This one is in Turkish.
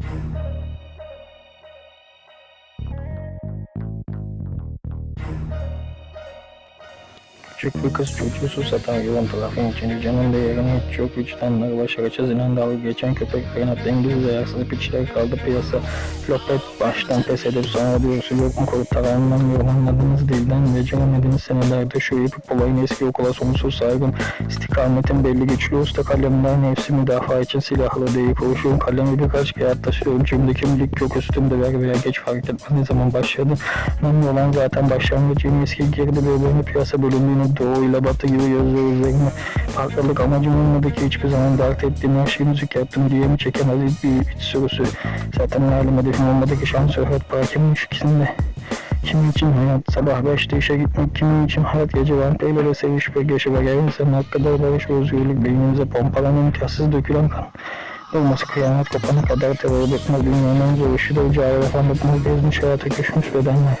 Thank you. Küçük bir kız çocuğu satan yolun tarafın içinde canında yarın hiç yok. Vicdanları başaracağız inen dalga geçen köpeklerin hatta İngiliz ayaksız piçler kaldı. Piyasa Lopet baştan pes edip sonra diyorsun yok mu kurtarandan yorumladığınız dilden beceremediğiniz senelerde. Şu ipik olayın eski okula sonsuz saygım istikametin belli güçlü usta kalemden nefsi müdafaa için silahlı değil. Kurşun kalemi birkaç kağıt taşıyorum cimri kimlik yok. Üstümde ver veya geç fark etmez. Ne zaman başladı önemli olan zaten başlangıcın eski girdi birbirini piyasa bölümünü doğu ile batı gibi yazıyor üzerine farklılık amacım olmadı ki hiçbir zaman dert ettiğim her şeyi müzik yaptım diye mi çekemez bir iç sürüsü. Zaten halim hedefim olmadı ki şans şöhret para kimin ikisinde Kimin için hayat? Sabah beşte işe gitmek, kimin için hayat? Gece seviş ve geçi ve her insanın hakkında barış ve özgürlük beynimize pompalanan imkansız dökülen kan. Olması kıyamet kopana kadar terör bekmez dünyanın en zor işi de ocağı ve efendim gezmiş hayata küçmüş bedenler.